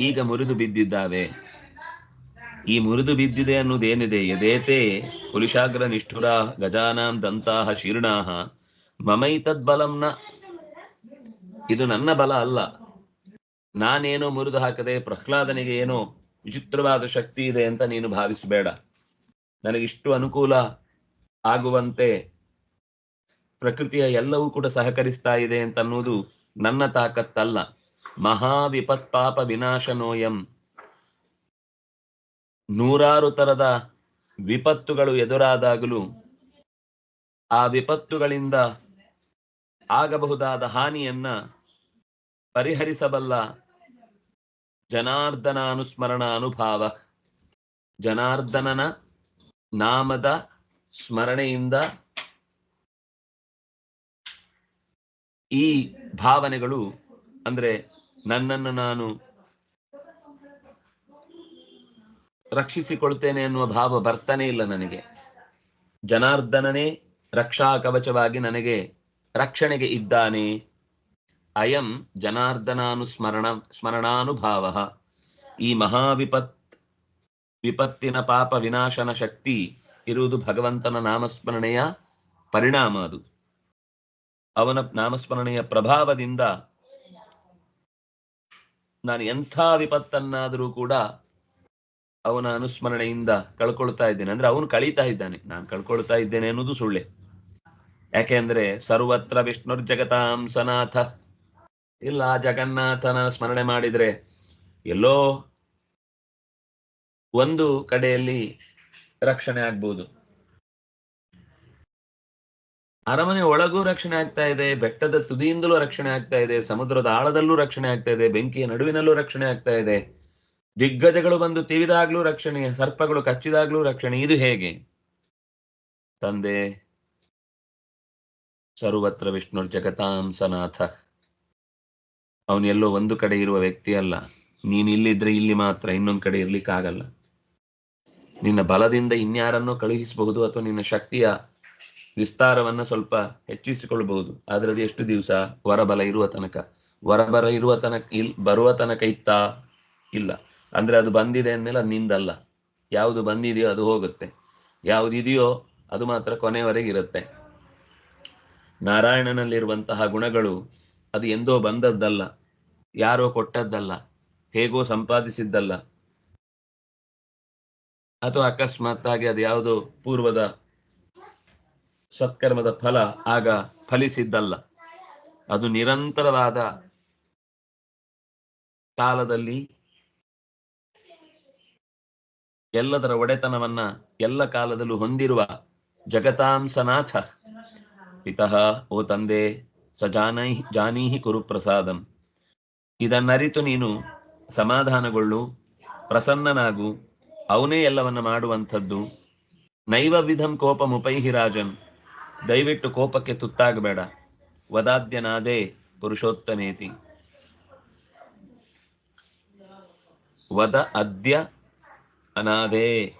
ಈಗ ಮುರಿದು ಬಿದ್ದಿದ್ದಾವೆ. ಈ ಮುರಿದು ಬಿದ್ದಿದೆ ಅನ್ನೋದೇನಿದೆ? ಯದೇತೆ ಕುಲಿಶಾಗ್ರ ನಿಷ್ಠುರ ಗಜಾನಾಂ ದಂತಾಹ ಶೀರ್ಣಾಹ. ಮಮೈತದ್ ಬಲಂನ ಇದು ನನ್ನ ಬಲ ಅಲ್ಲ. ನಾನೇನೋ ಮುರಿದು ಹಾಕದೆ ಪ್ರಹ್ಲಾದನಿಗೆ ಏನೋ ವಿಚಿತ್ರವಾದ ಶಕ್ತಿ ಇದೆ ಅಂತ ನೀನು ಭಾವಿಸಬೇಡ. ನನಗಿಷ್ಟು ಅನುಕೂಲ ಆಗುವಂತೆ ಪ್ರಕೃತಿಯ ಎಲ್ಲವೂ ಕೂಡ ಸಹಕರಿಸ್ತಾ ಇದೆ ಅಂತ ಅನ್ನೋದು ನನ್ನ ತಾಕತ್ತಲ್ಲ. ಮಹಾ ವಿಪತ್ ಪಾಪ ವಿನಾಶನೋಯಂ ನೂರಾರು ತರದ ವಿಪತ್ತುಗಳು ಎದುರಾದಾಗಲೂ ಆ ವಿಪತ್ತುಗಳಿಂದ ಆಗಬಹುದಾದ ಹಾನಿಯನ್ನ ಪರಿಹರಿಸಬಲ್ಲ ಜನಾರ್ದನ ಅನುಸ್ಮರಣ ಅನುಭಾವ. ಜನಾರ್ದನನ ನಾಮದ ಸ್ಮರಣೆಯಿಂದ ಈ ಭಾವನೆಗಳು ಅಂದ್ರೆ ನನ್ನನ್ನು ನಾನು ರಕ್ಷಿಸಿಕೊಳ್ತೇನೆ ಅನ್ನುವ ಭಾವ ಬರ್ತಾನೆ ಇಲ್ಲ ನನಗೆ. ಜನಾರ್ದನನೇ ರಕ್ಷಾ ಕವಚವಾಗಿ ನನಗೆ ರಕ್ಷಣೆಗೆ ಇದ್ದಾನೆ. ಅಯಂ ಜನಾರ್ದನಾನುಸ್ಮರಣ, ಸ್ಮರಣಾನುಭಾವ. ಈ ಮಹಾವಿಪತ್, ವಿಪತ್ತಿನ ಪಾಪ ವಿನಾಶನ ಶಕ್ತಿ ಇರುವುದು ಭಗವಂತನ ನಾಮಸ್ಮರಣೆಯ ಪರಿಣಾಮ ಅದು. ಅವನ ನಾಮಸ್ಮರಣೆಯ ಪ್ರಭಾವದಿಂದ ನಾನು ಎಂಥ ವಿಪತ್ತನ್ನಾದರೂ ಕೂಡ ಅವನ ಅನುಸ್ಮರಣೆಯಿಂದ ಕಳ್ಕೊಳ್ತಾ ಇದ್ದೇನೆ. ಅಂದ್ರೆ ಅವನು ಕಳೀತಾ ಇದ್ದಾನೆ. ನಾನು ಕಳ್ಕೊಳ್ತಾ ಇದ್ದೇನೆ ಅನ್ನೋದು ಸುಳ್ಳೆ. ಯಾಕೆಂದ್ರೆ ಸರ್ವತ್ರ ವಿಷ್ಣುರ್ ಜಗತಾಂ ಸನಾಥ. ಇಲ್ಲ, ಜಗನ್ನಾಥನ ಸ್ಮರಣೆ ಮಾಡಿದ್ರೆ ಎಲ್ಲೋ ಒಂದು ಕಡೆಯಲ್ಲಿ ರಕ್ಷಣೆ ಆಗ್ಬೋದು. ಅರಮನೆ ಒಳಗೂ ರಕ್ಷಣೆ ಆಗ್ತಾ ಇದೆ, ಬೆಟ್ಟದ ತುದಿಯಿಂದಲೂ ರಕ್ಷಣೆ ಆಗ್ತಾ ಇದೆ, ಸಮುದ್ರದ ಆಳದಲ್ಲೂ ರಕ್ಷಣೆ ಆಗ್ತಾ ಇದೆ, ಬೆಂಕಿಯ ನಡುವಿನಲ್ಲೂ ರಕ್ಷಣೆ ಆಗ್ತಾ ಇದೆ. ದಿಗ್ಗಜಗಳು ಬಂದು ತಿವಿದಾಗ್ಲೂ ರಕ್ಷಣೆ, ಸರ್ಪಗಳು ಕಚ್ಚಿದಾಗ್ಲೂ ರಕ್ಷಣೆ, ಇದು ಹೇಗೆ? ತಂದೆ, ಸರ್ವತ್ರ ವಿಷ್ಣು ಜಗತಾಂಸನಾಥ ಅವನೆಲ್ಲೋ ಒಂದು ಕಡೆ ಇರುವ ವ್ಯಕ್ತಿ ಅಲ್ಲ. ನೀನು ಇಲ್ಲಿದ್ರೆ ಇಲ್ಲಿ ಮಾತ್ರ, ಇನ್ನೊಂದು ಕಡೆ ಇರ್ಲಿಕ್ಕಾಗಲ್ಲ. ನಿನ್ನ ಬಲದಿಂದ ಇನ್ಯಾರನ್ನೋ ಕಳುಹಿಸಬಹುದು ಅಥವಾ ನಿನ್ನ ಶಕ್ತಿಯ ವಿಸ್ತಾರವನ್ನ ಸ್ವಲ್ಪ ಹೆಚ್ಚಿಸಿಕೊಳ್ಳಬಹುದು. ಆದ್ರೆ ಅದು ಎಷ್ಟು ದಿವಸ? ವರಬಲ ಇರುವ ತನಕ. ವರಬಲ ಇರುವ ತನಕ ಇಲ್, ಬರುವ ತನಕ ಇತ್ತಾ? ಇಲ್ಲ. ಅಂದ್ರೆ ಅದು ಬಂದಿದೆ ಅಂದಮೇಲೆ ಅದು ನಿಂದಲ್ಲ. ಯಾವುದು ಬಂದಿದೆಯೋ ಅದು ಹೋಗುತ್ತೆ. ಯಾವುದಿದೆಯೋ ಅದು ಮಾತ್ರ ಕೊನೆವರೆಗೆ ಇರುತ್ತೆ. ನಾರಾಯಣನಲ್ಲಿರುವಂತಹ ಗುಣಗಳು ಅದು ಎಂದೋ ಬಂದದ್ದಲ್ಲ. ಯಾರೋ ಕೊಟ್ಟದ್ದಲ್ಲ. ಹೇಗೋ ಸಂಪಾದಿಸಿದ್ದಲ್ಲ. ಅಥವಾ ಅಕಸ್ಮಾತ್ ಆಗಿ ಅದು ಯಾವುದೋ ಪೂರ್ವದ ಸತ್ಕರ್ಮದ ಫಲ ಆಗ ಫಲಿಸಿದ್ದಲ್ಲ. ಅದು ನಿರಂತರವಾದ ಕಾಲದಲ್ಲಿ ಎಲ್ಲದರ ಒಡೆತನವನ್ನ ಎಲ್ಲ ಕಾಲದಲ್ಲೂ ಹೊಂದಿರುವ ಜಗತಾಂಸನಾಥ. ಪಿತಃ, ಓ ತಂದೆ, ಸಜಾನೈ ಜಾನೈ ಜಾನೀಹಿ ಕುರು ಪ್ರಸಾದಂ ಇದನ್ನರಿತು ನೀನು ಸಮಾಧಾನಗೊಳ್ಳು, ಪ್ರಸನ್ನನಾಗು, ಅವನೇ ಎಲ್ಲವನ್ನ ಮಾಡುವಂಥದ್ದು. ನೈವ ವಿಧಂ ಕೋಪ ಮುಪೈಹಿ ರಾಜನ್. ದಯವಿಟ್ಟು ಕೋಪಕ್ಕೆ ತುತ್ತಾಗಬೇಡ. ವದಾದ್ಯನಾದೇ ಪುರುಷೋತ್ತಮೇತಿ. ವದ ಅದ್ಯ ಅನಾದೇ.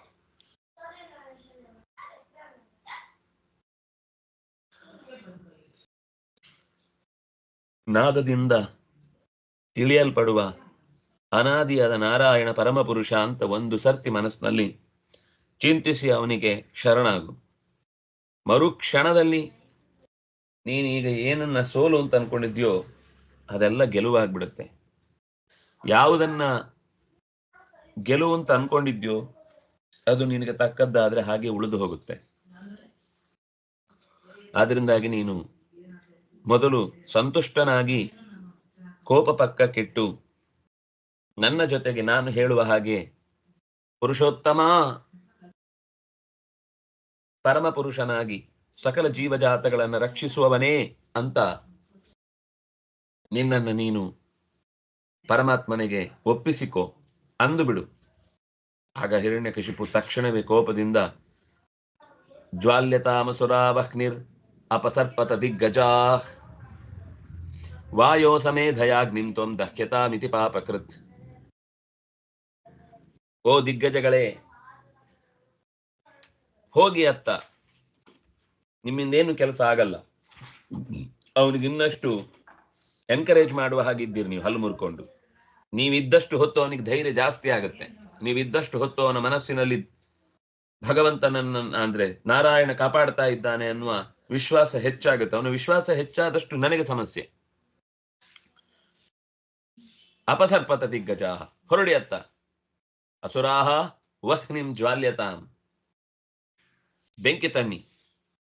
ನಾದದಿಂದ ತಿಳಿಯಲ್ಪಡುವ ಅನಾದಿಯಾದ ನಾರಾಯಣ ಪರಮಪುರುಷ ಅಂತ ಒಂದು ಸರ್ತಿ ಮನಸ್ಸಿನಲ್ಲಿ ಚಿಂತಿಸಿ ಅವನಿಗೆ ಶರಣಾಗು. ಮರುಕ್ಷಣದಲ್ಲಿ ನೀನೀಗ ಏನನ್ನ ಸೋಲು ಅಂತ ಅನ್ಕೊಂಡಿದ್ಯೋ ಅದೆಲ್ಲ ಗೆಲುವಾಗ್ಬಿಡುತ್ತೆ. ಯಾವುದನ್ನ ಗೆಲುವು ಅಂತ ಅನ್ಕೊಂಡಿದ್ಯೋ ಅದು ನಿನಗೆ ತಕ್ಕದ್ದಾದ್ರೆ ಹಾಗೆ ಉಳಿದು ಹೋಗುತ್ತೆ. ಆದ್ರಿಂದಾಗಿ ನೀನು ಮೊದಲು ಸಂತುಷ್ಟನಾಗಿ ಕೋಪ ಪಕ್ಕಕ್ಕಿಟ್ಟು ನನ್ನ ಜೊತೆಗೆ ನಾನು ಹೇಳುವ ಹಾಗೆ ಪುರುಷೋತ್ತಮ ಪರಮ ಪುರುಷನಾಗಿ ಸಕಲ ಜೀವಜಾತಗಳನ್ನು ರಕ್ಷಿಸುವವನೇ ಅಂತ ನಿನ್ನನ್ನು ನೀನು ಪರಮಾತ್ಮನಿಗೆ ಒಪ್ಪಿಸಿಕೋ, ಅಂದುಬಿಡು. ಆಗ ಹಿರಣ್ಯಕಶಿಪು ತಕ್ಷಣವೇ ಕೋಪದಿಂದ, ಜ್ವಾಲ್ಯತಾಮಸುರಾವಹ್ನಿರ್ ಅಪಸರ್ಪತ ದಿಗ್ಗಜಾ. ವಾಯೋ ಸಮೇಧಯಾಗ್ನಿಂ ತ್ವಂ ದಹ್ಯತಾಮಿತಿ ಪಾಪಕೃತ್. ಓ ದಿಗ್ಗಜಗಳೇ ಹೋಗಿ ಅತ್ತ. ನಿಮ್ಮಿಂದ ಏನು ಕೆಲಸ ಆಗಲ್ಲ. ಅವನಿಗೆ ಇನ್ನಷ್ಟು ಎನ್ಕರೇಜ್ ಮಾಡುವ ಹಾಗೆ ಇದ್ದೀರಿ ನೀವು, ಹಲ್ಲು ಮುರ್ಕೊಂಡು. ನೀವಿದ್ದಷ್ಟು ಹೊತ್ತು ಅವನಿಗೆ ಧೈರ್ಯ ಜಾಸ್ತಿ ಆಗುತ್ತೆ. ನೀವಿದ್ದಷ್ಟು ಹೊತ್ತು ಅವನ ಮನಸ್ಸಿನಲ್ಲಿ ಭಗವಂತನನ್ನ ಅಂದ್ರೆ ನಾರಾಯಣ ಕಾಪಾಡ್ತಾ ಇದ್ದಾನೆ ಅನ್ನುವ ವಿಶ್ವಾಸ ಹೆಚ್ಚಾಗುತ್ತೆ. ಅವನ ವಿಶ್ವಾಸ ಹೆಚ್ಚಾದಷ್ಟು ನನಗೆ ಸಮಸ್ಯೆ. ಅಪಸರ್ಪತ ದಿಗ್ಗಜ ಹೊರಡಿ ಅತ್ತ. ಅಸುರಾಹ ವಹ್ನಿಂ ಜ್ವಾಲ್ಯತಾಂ. ಬೆಂಕಿ ತನ್ನಿ.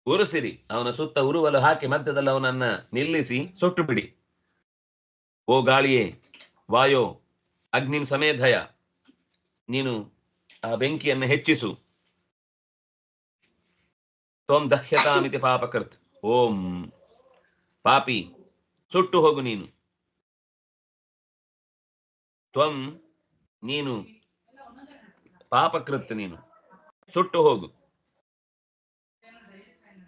ಉರುಸಿರಿ. ಅವನ ಸುತ್ತ ಉರುವಲು ಹಾಕಿ ಮಧ್ಯದಲ್ಲಿ ಅವನನ್ನ ನಿಲ್ಲಿಸಿ ಸುಟ್ಟು ಬಿಡಿ ಓ ಗಾಳಿಯೇ, ವಾಯೋ, ಅಗ್ನಿಂ ಸಮೇಧಯ, ನೀನು ಆ ಬೆಂಕಿಯನ್ನು ಹೆಚ್ಚಿಸು. ತ್ವಂ ದಹ್ಯತಾಮಿತಿ ಪಾಪಕೃತ್. ಓಂ. ಪಾಪಿ, ಸುಟ್ಟು ಹೋಗು ನೀನು. ತ್ವಂ, ನೀನು ಪಾಪಕೃತ್ ನೀನು. ಸುಟ್ಟು ಹೋಗು.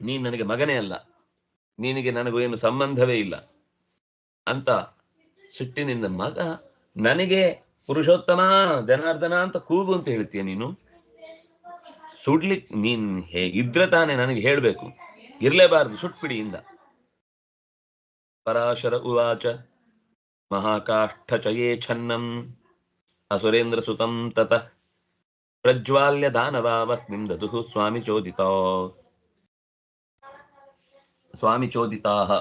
ನೀನು ನನಗೆ ಮಗನೇ ಅಲ್ಲ. ನಿನಗೆ ನನಗೂ ಏನು ಸಂಬಂಧವೇ ಇಲ್ಲ. ಅಂತ ಸಿಟ್ಟಿನಿಂದ ಮಗ, ನನಗೆ ಪುರುಷೋತ್ತಮ, ಜನಾರ್ದನ ಅಂತ ಕೂಗು ಅಂತ ಹೇಳ್ತೀಯ ನೀನು? ಸುಡ್ಲಿಕ್ ನೀನ್ ಹೇ, ಇದ್ರೆ ತಾನೆ ನನಗೆ ಹೇಳ್ಬೇಕು. ಇರ್ಲೇಬಾರದು ಸುಟ್ಬಿಡಿಯಿಂದ ಪರಾಶರ ಉವಾಚ ಮಹಾಕಾಷ್ಠ ಚಯೇ ಛನ್ನಂ, ಅಸುರೇಂದ್ರ ಸುತಂ ತತಃ. ಪ್ರಜ್ವಾಲ್ಯ ದಾನವಾವಹ್ನಿಂ ದದುಃ ಸ್ವಾಮಿ ಚೋದಿತಾ. ಸ್ವಾಮಿ ಚೋದಿತಾಹ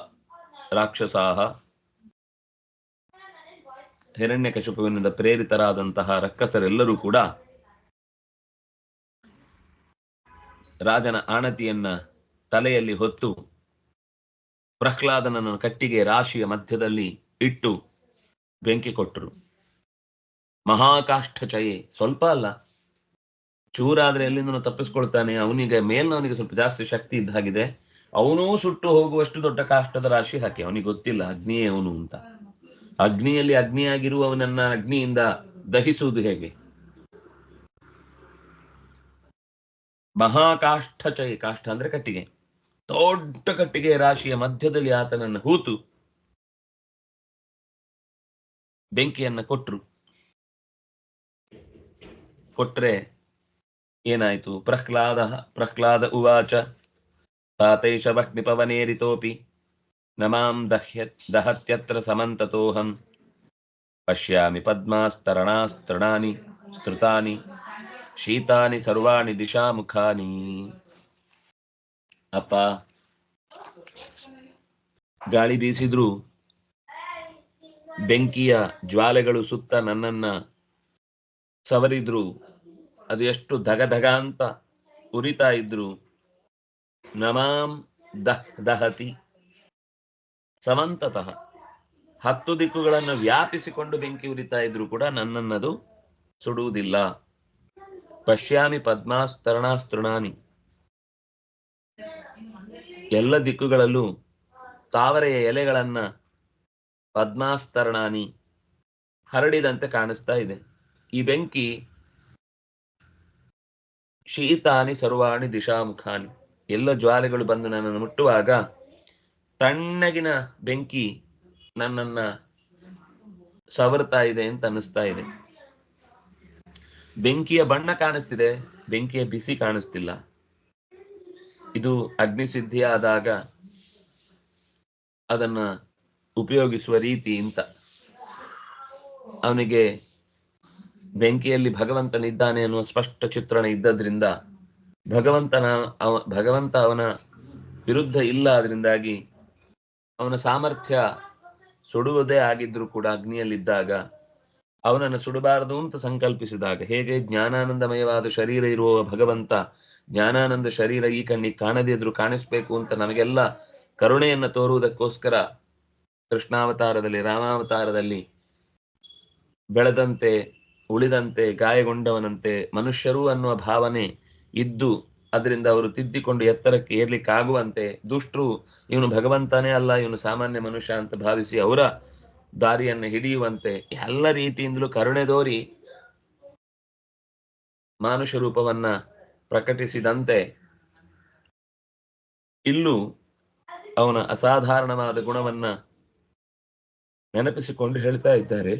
ರಾಕ್ಷಸಾಹ, ಹಿರಣ್ಯಕಶಿಪುವಿನಿಂದ ಪ್ರೇರಿತರಾದಂತಹ ರಕ್ಕಸರೆಲ್ಲರೂ ಕೂಡ ರಾಜನ ಆಣತಿಯನ್ನ ತಲೆಯಲ್ಲಿ ಹೊತ್ತು ಪ್ರಹ್ಲಾದನನ್ನು ಕಟ್ಟಿಗೆ ರಾಶಿಯ ಮಧ್ಯದಲ್ಲಿ ಇಟ್ಟು ಬೆಂಕಿ ಕೊಟ್ಟರು. ಮಹಾಕಾಷ್ಠ ಚಯೆ ಸ್ವಲ್ಪ ಅಲ್ಲ. ಚೂರಾದ್ರೆ ಎಲ್ಲಿಂದನೂ ತಪ್ಪಿಸ್ಕೊಳ್ತಾನೆ. ಅವನಿಗೆ ಮೇಲ್ನವನಿಗೆ ಸ್ವಲ್ಪ ಜಾಸ್ತಿ ಶಕ್ತಿ ಇದ್ದಾಗಿದೆ. ಅವನೂ ಸುಟ್ಟು ಹೋಗುವಷ್ಟು ದೊಡ್ಡ ಕಾಷ್ಟದ ರಾಶಿ ಹಾಕಿ, ಅವನಿಗೆ ಗೊತ್ತಿಲ್ಲ ಅಗ್ನಿಯೇ ಅವನು ಅಂತ. ಅಗ್ನಿಯಲ್ಲಿ ಅಗ್ನಿಯಾಗಿರುವವನನ್ನ ಅಗ್ನಿಯಿಂದ ದಹಿಸುವುದು ಹೇಗೆ? ಮಹಾಕಾಷ್ಠ ಚೈ ಕಾಷ್ಠ ಅಂದ್ರೆ ಕಟ್ಟಿಗೆ. ದೊಡ್ಡ ಕಟ್ಟಿಗೆ ರಾಶಿಯ ಮಧ್ಯದಲ್ಲಿ ಆತನನ್ನು ಹೂತು, ಬೆಂಕಿಯನ್ನ ಕೊಟ್ರು. ಕೊಟ್ರೆ ಏನಾಯ್ತು? ಪ್ರಹ್ಲಾದ ಪ್ರಹ್ಲಾದ ಉವಾಚ ತಾತೈಷ न ನಮಾಂ ದಹ್ಯ ದಹತ್ಯತ್ರ ಸಮಂತತೋಹಂ ಪಶ್ಯಾಮಿ ಪದ್ಮಾಸ್ತರಣಾಸ್ತೃಣಾನಿ ಸ್ತೃತಾನಿ ಶೀತಾನಿ ಸರ್ವಾಣಿ ದಿಶಾಮುಖಾನಿ ಅಪ್ಪ ಗಾಳಿ ಬೀಸಿದ್ರು. ಬೆಂಕಿಯ ಜ್ವಾಲೆಗಳು ಸುತ್ತ ನನ್ನನ್ನ ಸವರಿದ್ರು. ಅದು ಎಷ್ಟು ಧಗ ಧಗ ಅಂತ ಉರಿತಾ ಇದ್ರು. ನಮಾಂ ದಹ್ ದಹತಿ ಸಮಂತತಃ. ಹತ್ತು ದಿಕ್ಕುಗಳನ್ನು ವ್ಯಾಪಿಸಿಕೊಂಡು ಬೆಂಕಿ ಉರಿತಾ ಇದ್ರು ಕೂಡ ನನ್ನನ್ನದು ಸುಡುವುದಿಲ್ಲ. ಪಶ್ಯಾಮಿ ಪದ್ಮಾಸ್ತರಣಾಸ್ತೃಣಾನಿ. ಎಲ್ಲ ದಿಕ್ಕುಗಳಲ್ಲೂ ತಾವರೆಯ ಎಲೆಗಳನ್ನ ಪದ್ಮಾಸ್ತರಣಾನಿ ಹರಡಿದಂತೆ ಕಾಣಿಸ್ತಾ ಇದೆ. ಈ ಬೆಂಕಿ ಶೀತಾನಿ ಸರ್ವಾಣಿ ದಿಶಾಮುಖಾನಿ. ಎಲ್ಲ ಜ್ವಾಲೆಗಳು ಬಂದು ನನ್ನನ್ನು ಮುಟ್ಟುವಾಗ ತಣ್ಣಗಿನ ಬೆಂಕಿ ನನ್ನನ್ನ ಸವರ್ತಾ ಇದೆ ಅಂತ ಅನ್ನಿಸ್ತಾ ಇದೆ. ಬೆಂಕಿಯ ಬಣ್ಣ ಕಾಣಿಸ್ತಿದೆ, ಬೆಂಕಿಯ ಬಿಸಿ ಕಾಣಿಸ್ತಿಲ್ಲ. ಇದು ಅಗ್ನಿಸಿದ್ಧಿ ಆದಾಗ ಅದನ್ನ ಉಪಯೋಗಿಸುವ ರೀತಿ ಇಂತ. ಅವನಿಗೆ ಬೆಂಕಿಯಲ್ಲಿ ಭಗವಂತನಿದ್ದಾನೆ ಅನ್ನುವ ಸ್ಪಷ್ಟ ಚಿತ್ರಣ ಇದ್ದದ್ರಿಂದ ಭಗವಂತನ ಅವ, ಭಗವಂತ ಅವನ ವಿರುದ್ಧ ಇಲ್ಲ ಅದರಿಂದಾಗಿ ಅವನ ಸಾಮರ್ಥ್ಯ ಸುಡುವುದೇ ಆಗಿದ್ರು ಕೂಡ ಅಗ್ನಿಯಲ್ಲಿದ್ದಾಗ ಅವನನ್ನು ಸುಡಬಾರದು ಅಂತ ಸಂಕಲ್ಪಿಸಿದಾಗ ಹೇಗೆ ಜ್ಞಾನಾನಂದಮಯವಾದ ಶರೀರ ಇರುವ ಭಗವಂತ ಜ್ಞಾನಾನಂದ ಶರೀರ ಈ ಕಣ್ಣಿಗೆ ಕಾಣದೇ ಇದ್ರು ಕಾಣಿಸ್ಬೇಕು ಅಂತ ನಮಗೆಲ್ಲ ಕರುಣೆಯನ್ನು ತೋರುವುದಕ್ಕೋಸ್ಕರ ಕೃಷ್ಣಾವತಾರದಲ್ಲಿ, ರಾಮಾವತಾರದಲ್ಲಿ ಬೆಳೆದಂತೆ, ಉಳಿದಂತೆ, ಗಾಯಗೊಂಡವನಂತೆ ಮನುಷ್ಯರು ಅನ್ನುವ ಭಾವನೆ ಇದ್ದು ಅದರಿಂದ ಅವರು ತಿದ್ದಿಕೊಂಡು ಎತ್ತರಕ್ಕೆ ಏರ್ಲಿಕ್ಕಾಗುವಂತೆ ದುಷ್ಟರು ಇವನು ಭಗವಂತನೇ ಅಲ್ಲ, ಇವನು ಸಾಮಾನ್ಯ ಮನುಷ್ಯ ಅಂತ ಭಾವಿಸಿ ಅವರ ದಾರಿಯನ್ನು ಹಿಡಿಯುವಂತೆ ಎಲ್ಲ ರೀತಿಯಿಂದಲೂ ಕರುಣೆ ತೋರಿ ಮಾನುಷ ರೂಪವನ್ನ ಪ್ರಕಟಿಸಿದಂತೆ ಇಲ್ಲೂ ಅವನ ಅಸಾಧಾರಣವಾದ ಗುಣವನ್ನ ನೆನಪಿಸಿಕೊಂಡು ಹೇಳ್ತಾ ಇದ್ದಾರೆ.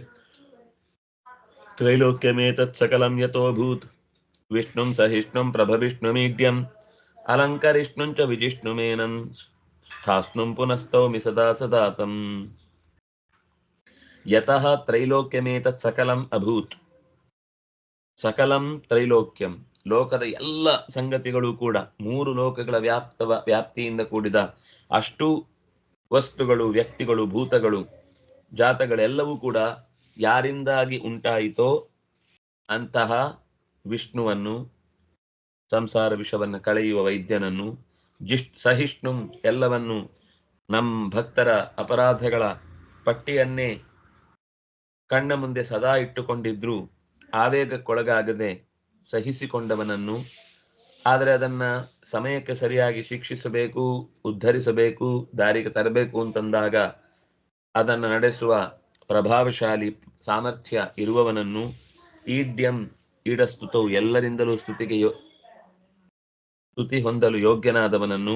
ತ್ರೈಲೋಕ್ಯಮೇತತ್ ಸಕಲಂ ಯಥೋಭೂತ್. ವಿಷ್ಣುಂ ಸಹಿಷ್ಣುಂ ಪ್ರಭವಿಷ್ಣುಮೀಡ್ಯಂ ಅಲಂಕರಿಷ್ಣುಂಚ ವಿಜಿಷ್ಣುಮೇನಂ, ಸ್ಥಾಸ್ನುಂ ಪುನಸ್ತೌಮಿ ಸದಾ ಸದಾತಂ. ಯತಃ ತ್ರೈಲೋಕ್ಯಮೇತತ್ ಸಕಲಂ ಅಭೂತ್. ಸಕಲಂ ತ್ರೈಲೋಕ್ಯಂ, ಲೋಕದ ಎಲ್ಲ ಸಂಗತಿಗಳು ಕೂಡ, ಮೂರು ಲೋಕಗಳ ವ್ಯಾಪ್ತವ, ವ್ಯಾಪ್ತಿಯಿಂದ ಕೂಡಿದ ಅಷ್ಟು ವಸ್ತುಗಳು, ವ್ಯಕ್ತಿಗಳು, ಭೂತಗಳು, ಜಾತಗಳೆಲ್ಲವೂ ಕೂಡ ಯಾರಿಂದಾಗಿ ಉಂಟಾಯಿತೋ ಅಂತಹ ವಿಷ್ಣುವನ್ನು, ಸಂಸಾರ ವಿಷವನ್ನು ಕಳೆಯುವ ವೈದ್ಯನನ್ನು, ಜಿಷ್, ಸಹಿಷ್ಣುಂ ಎಲ್ಲವನ್ನು ನಮ್ಮ ಭಕ್ತರ ಅಪರಾಧಗಳ ಪಟ್ಟಿಯನ್ನೇ ಕಣ್ಣ ಮುಂದೆ ಸದಾ ಇಟ್ಟುಕೊಂಡಿದ್ರು ಆವೇಗಕ್ಕೊಳಗಾಗದೆ ಸಹಿಸಿಕೊಂಡವನನ್ನು, ಆದರೆ ಅದನ್ನ ಸಮಯಕ್ಕೆ ಸರಿಯಾಗಿ ಶಿಕ್ಷಿಸಬೇಕು, ಉದ್ಧರಿಸಬೇಕು, ದಾರಿಗೆ ತರಬೇಕು ಅಂತಂದಾಗ ಅದನ್ನು ನಡೆಸುವ ಪ್ರಭಾವಶಾಲಿ ಸಾಮರ್ಥ್ಯ ಇರುವವನನ್ನು, ಈಡ್ಯಂ ಈಡಸ್ತುತವು ಎಲ್ಲರಿಂದಲೂ ಸ್ತುತಿಗೆ ಯೋ, ಸ್ತುತಿ ಹೊಂದಲು ಯೋಗ್ಯನಾದವನನ್ನು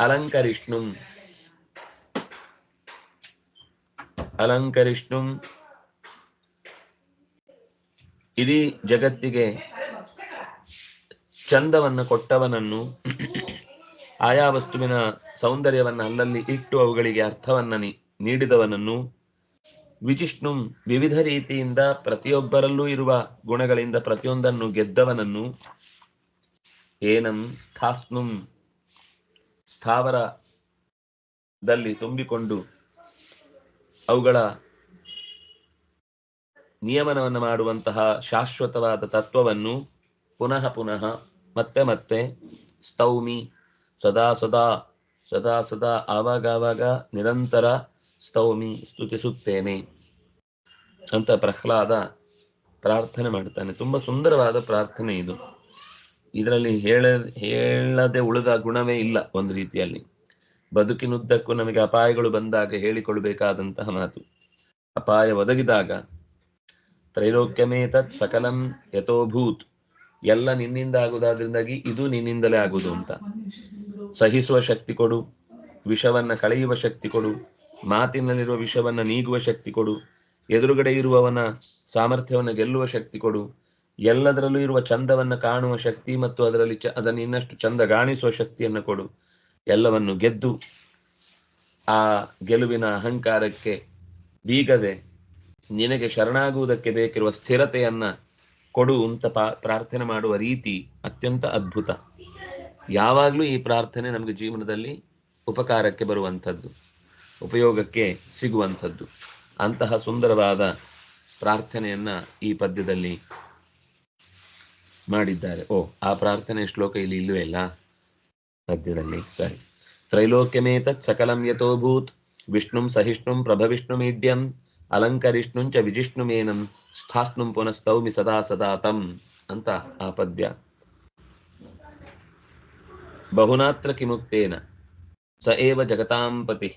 ಅಲಂಕರಿಷ್ಣುಂ. ಅಲಂಕರಿಷ್ಣುಂ. ಇಡೀ ಜಗತ್ತಿಗೆ ಚಂದವನ್ನು ಕೊಟ್ಟವನನ್ನು ಆಯಾ ವಸ್ತುವಿನ ಸೌಂದರ್ಯವನ್ನು ಅಲ್ಲಲ್ಲಿ ಇಟ್ಟು ಅವುಗಳಿಗೆ ಅರ್ಥವನ್ನ ನೀಡಿದವನನ್ನು ವಿಜಿಷ್ಣುಂ ವಿವಿಧ ರೀತಿಯಿಂದ ಪ್ರತಿಯೊಬ್ಬರಲ್ಲೂ ಇರುವ ಗುಣಗಳಿಂದ ಪ್ರತಿಯೊಂದನ್ನು ಗೆದ್ದವನನ್ನು ಏನಂ ಸ್ಥಾಸ್ನು ಸ್ಥಾವರದಲ್ಲಿ ತುಂಬಿಕೊಂಡು ಅವುಗಳ ನಿಯಮನವನ್ನು ಮಾಡುವಂತಹ ಶಾಶ್ವತವಾದ ತತ್ವವನ್ನು ಪುನಃ ಪುನಃ ಮತ್ತೆ ಮತ್ತೆ ಸ್ತೌಮಿ ಸದಾ ಸದಾ ಸದಾ ಸದಾ ಆವಾಗ ನಿರಂತರ ಸ್ತೌಮಿ ಸ್ತುತಿಸುತ್ತೇನೆ ಅಂತ ಪ್ರಹ್ಲಾದ ಪ್ರಾರ್ಥನೆ ಮಾಡ್ತಾನೆ ತುಂಬಾ ಸುಂದರವಾದ ಪ್ರಾರ್ಥನೆ ಇದು. ಇದರಲ್ಲಿ ಹೇಳ, ಹೇಳದೆ ಉಳಿದ ಗುಣವೇ ಇಲ್ಲ ಒಂದು ರೀತಿಯಲ್ಲಿ. ಬದುಕಿನುದ್ದಕ್ಕೂ ನಮಗೆ ಅಪಾಯಗಳು ಬಂದಾಗ ಹೇಳಿಕೊಳ್ಬೇಕಾದಂತಹ ಮಾತು. ಅಪಾಯ ಒದಗಿದಾಗ ತ್ರೈಲೋಕ್ಯಮೇತತ್ ಸಕಲಂ ಯಥೋಭೂತ್ ಎಲ್ಲ ನಿನ್ನಿಂದ ಆಗುವುದಾದ್ರಿಂದಾಗಿ ಇದು ನಿನ್ನಿಂದಲೇ ಆಗುವುದು ಅಂತ. ಸಹಿಸುವ ಶಕ್ತಿ ಕೊಡು, ವಿಷವನ್ನ ಕಳೆಯುವ ಶಕ್ತಿ ಕೊಡು ಮಾತಿನಲ್ಲಿರುವ ವಿಷವನ್ನ ನೀಗುವ ಶಕ್ತಿ ಕೊಡು. ಎದುರುಗಡೆ ಇರುವವನ ಸಾಮರ್ಥ್ಯವನ್ನು ಗೆಲ್ಲುವ ಶಕ್ತಿ ಕೊಡು. ಎಲ್ಲದರಲ್ಲೂ ಇರುವ ಚಂದವನ್ನು ಕಾಣುವ ಶಕ್ತಿ ಮತ್ತು ಅದರಲ್ಲಿ ಚ, ಅದನ್ನು ಇನ್ನಷ್ಟು ಚಂದ ಗಾಣಿಸುವ ಶಕ್ತಿಯನ್ನು ಕೊಡು. ಎಲ್ಲವನ್ನು ಗೆದ್ದು ಆ ಗೆಲುವಿನ ಅಹಂಕಾರಕ್ಕೆ ಬೀಗದೆ ನಿನಗೆ ಶರಣಾಗುವುದಕ್ಕೆ ಬೇಕಿರುವ ಸ್ಥಿರತೆಯನ್ನ ಕೊಡು ಅಂತ ಪ್ರಾರ್ಥನೆ ಮಾಡುವ ರೀತಿ ಅತ್ಯಂತ ಅದ್ಭುತ. ಯಾವಾಗಲೂ ಈ ಪ್ರಾರ್ಥನೆ ನಮಗೆ ಜೀವನದಲ್ಲಿ ಉಪಕಾರಕ್ಕೆ ಬರುವಂಥದ್ದು. ಉಪಯೋಗಕ್ಕೆ ಸಿಗುವಂಥದ್ದು. ಅಂತಹ ಸುಂದರವಾದ ಪ್ರಾರ್ಥನೆಯನ್ನ ಈ ಪದ್ಯದಲ್ಲಿ ಮಾಡಿದ್ದಾರೆ. ಓ, ಆ ಪ್ರಾರ್ಥನೆ ಶ್ಲೋಕ ಇಲ್ಲಿ ಇಲ್ಲವೇ ಇಲ್ಲ ಪದ್ಯದಲ್ಲಿ, ಸರಿ. ತ್ರೈಲೋಕ್ಯಮೇತ ಸಕಲಂ ಯಥೋಭೂತ್ ವಿಷ್ಣುಂ ಸಹಿಷ್ಣುಂ ಪ್ರಭವಿಷ್ಣುಮೀಡ್ಯಂ ಅಲಂಕರಿಷ್ಣುಂಚ ವಿಜಿಷ್ಣುಮೇನಂ ಸ್ಥಾಸ್ನುಂ ಪುನಸ್ತೌಮಿ ಸದಾ ಸದಾ ತಂ ಅಂತ ಆ ಪದ್ಯ. ಬಹುನಾತ್ರ ಕಿಮುಕ್ತೇನ, ಸ ಏವ ಜಗತಾಂ ಪತಿ.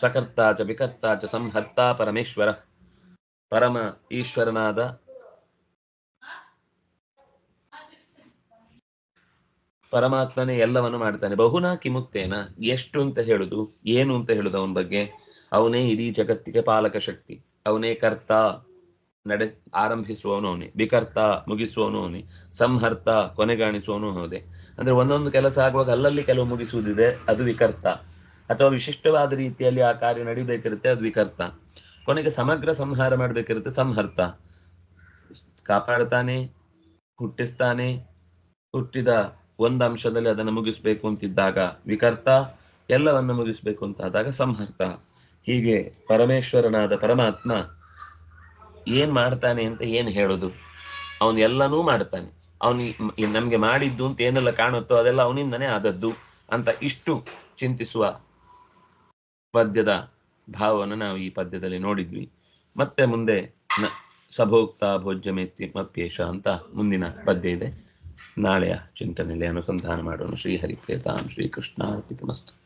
ಸಕರ್ತಾ ಚ ವಿಕರ್ತ ಚ ಸಂಹರ್ತಾ ಪರಮೇಶ್ವರ. ಪರಮ ಈಶ್ವರನಾದ ಪರಮಾತ್ಮನೇ ಎಲ್ಲವನ್ನು ಮಾಡ್ತಾನೆ. ಬಹುನಾ ಕಿಮುತ್ತೇನ ಎಷ್ಟು ಅಂತ ಹೇಳುದು? ಏನು ಅಂತ ಹೇಳುದು ಅವನ ಬಗ್ಗೆ? ಅವನೇ ಇಡೀ ಜಗತ್ತಿಗೆ ಪಾಲಕ ಶಕ್ತಿ. ಅವನೇ ಕರ್ತ, ನಡೆಸ್, ಆರಂಭಿಸುವವನು ಅವನೇ. ವಿಕರ್ತ ಮುಗಿಸುವವನು ಅವನೇ. ಸಂಹರ್ತ, ಕೊನೆಗಾಣಿಸುವವನು ಅವನೇ. ಅಂದ್ರೆ ಒಂದೊಂದು ಕೆಲಸ ಆಗುವಾಗ ಅಲ್ಲಲ್ಲಿ ಕೆಲವು ಮುಗಿಸುವುದಿದೆ, ಅದು ವಿಕರ್ತ. ಅಥವಾ ವಿಶಿಷ್ಟವಾದ ರೀತಿಯಲ್ಲಿ ಆ ಕಾರ್ಯ ನಡಿಬೇಕಿರುತ್ತೆ, ಅದು ವಿಕರ್ತ. ಕೊನೆಗೆ ಸಮಗ್ರ ಸಂಹಾರ ಮಾಡ್ಬೇಕಿರುತ್ತೆ, ಸಂಹರ್ತ. ಕಾಪಾಡ್ತಾನೆ, ಹುಟ್ಟಿಸ್ತಾನೆ, ಹುಟ್ಟಿದ ಒಂದು ಅಂಶದಲ್ಲಿ ಅದನ್ನು ಮುಗಿಸ್ಬೇಕು ಅಂತಿದ್ದಾಗ ವಿಕರ್ತ, ಎಲ್ಲವನ್ನು ಮುಗಿಸ್ಬೇಕು ಅಂತಾದಾಗ ಸಂಹರ್ತ. ಹೀಗೆ ಪರಮೇಶ್ವರನಾದ ಪರಮಾತ್ಮ ಏನ್ ಮಾಡ್ತಾನೆ ಅಂತ ಏನ್ ಹೇಳೋದು? ಅವನು ಎಲ್ಲನೂ ಮಾಡ್ತಾನೆ. ಅವನು ನಮ್ಗೆ ಮಾಡಿದ್ದು ಅಂತ ಏನೆಲ್ಲ ಕಾಣುತ್ತೋ ಅದೆಲ್ಲ ಅವನಿಂದನೇ ಆದದ್ದು ಅಂತ ಇಷ್ಟು ಚಿಂತಿಸುವ ಪದ್ಯದ ಭಾವವನ್ನು ನಾವು ಈ ಪದ್ಯದಲ್ಲಿ ನೋಡಿದ್ವಿ. ಮತ್ತೆ ಮುಂದೆ ನ ಸಭೋಕ್ತ ಭೋಜ್ಯಮೇತ್ಯ ಮಪ್ಯೇಶ ಅಂತ ಮುಂದಿನ ಪದ್ಯ ಇದೆ. ನಾಳೆಯ ಚಿಂತನೆಯಲ್ಲಿ ಅನುಸಂಧಾನ ಮಾಡೋಣ. ಶ್ರೀಹರಿ ಪ್ರೇತಾಂ ಶ್ರೀಕೃಷ್ಣ ಅರ್ಪಿತಮಸ್ತು